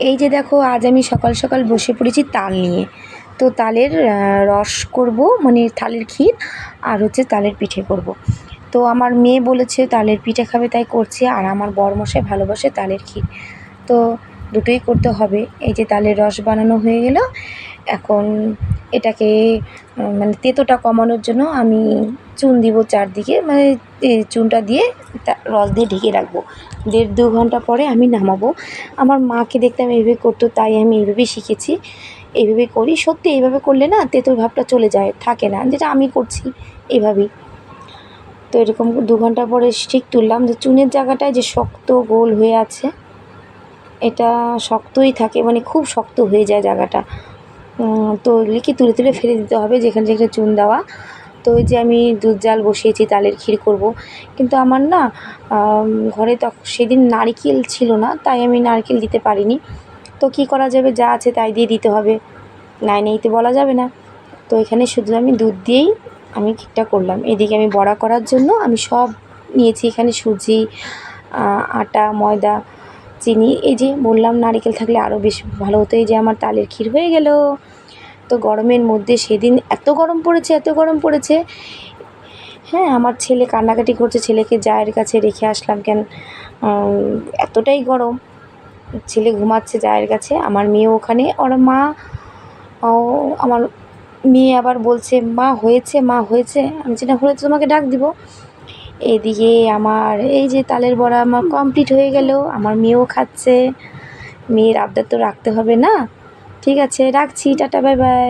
এই যে দেখো, আজ আমি সকাল সকাল বসে পড়েছি তাল নিয়ে। তো তালের রস করব মানে তালের ক্ষীর আর হচ্ছে তালের পিঠে করব। তো আমার মেয়ে বলেছে, তালের পিঠে খাবে, তাই করছে। আর আমার বরমশাই ভালোবাসে তালের ক্ষীর। তো দুটোই করতে হবে। এই যে তালের রস বানানো হয়ে গেল, এখন এটাকে মানে তেতোটা কমানোর জন্য আমি চুন দিব চারদিকে মানে চুনটা দিয়ে তা রস দিয়ে ঢেকে রাখব। দেড় দু ঘণ্টা পরে আমি নামাবো। আমার মাকে দেখতাম এইভাবে করতো, তাই আমি এইভাবেই শিখেছি। এইভাবে করি। সত্যি এইভাবে করলে না তেঁতুল ভাবটা চলে যায়, থাকে না। যেটা আমি করছি এইভাবেই তো এরকম দু ঘণ্টা পরে ঠিক তুললাম যে চুনের জায়গাটায় যে শক্ত গোল হয়ে আছে, এটা শক্তই থাকে মানে খুব শক্ত হয়ে যায় জায়গাটা। তো এগুলি কি তুলে তুলে ফেলে দিতে হবে যেখানে যেখানে চুন দেওয়া। তো ওই যে আমি দুধ জাল বসিয়েছি, তালের ক্ষীর করব। কিন্তু আমার না ঘরে তখন সেদিন নারকেল ছিল না, তাই আমি নারকেল দিতে পারিনি। তো কি করা যাবে? যা আছে তাই দিয়ে দিতে হবে। নাই নেই তো বলা যাবে না। তো এখানে শুধু আমি দুধ দিয়েই আমি ক্ষীরটা করলাম। এদিকে আমি বড়া করার জন্য আমি সব নিয়েছি। এখানে সুজি আটা, ময়দা চিনি, এই যে বললাম নারকেল থাকলে আরও বেশি ভালো হতো, এই যে আমার তালের ক্ষীর হয়ে গেল। তো গরমের মধ্যে সেদিন এত গরম পড়েছে, এত গরম পড়েছে। হ্যাঁ আমার ছেলে কান্নাকাটি করছে, ছেলেকে জায়ের কাছে রেখে আসলাম কেন? এতটাই গরম। ছেলে ঘুমাচ্ছে জায়ের কাছে, আমার মেয়ে ওখানে, ওর মা, ও, আমার মেয়ে আবার বলছে, মা হয়েছে মা হয়েছে। আমি যেটা হয়েছে, তোমাকে ডাক দিব। এদিকে আমার, এই যে তালের বড়া আমার কমপ্লিট হয়ে গেল, আমার মেয়েও খাচ্ছে। মেয়ের আবদার তো রাখতে হবে না। ঠিক আছে, রাখছি, টাটা বাই বাই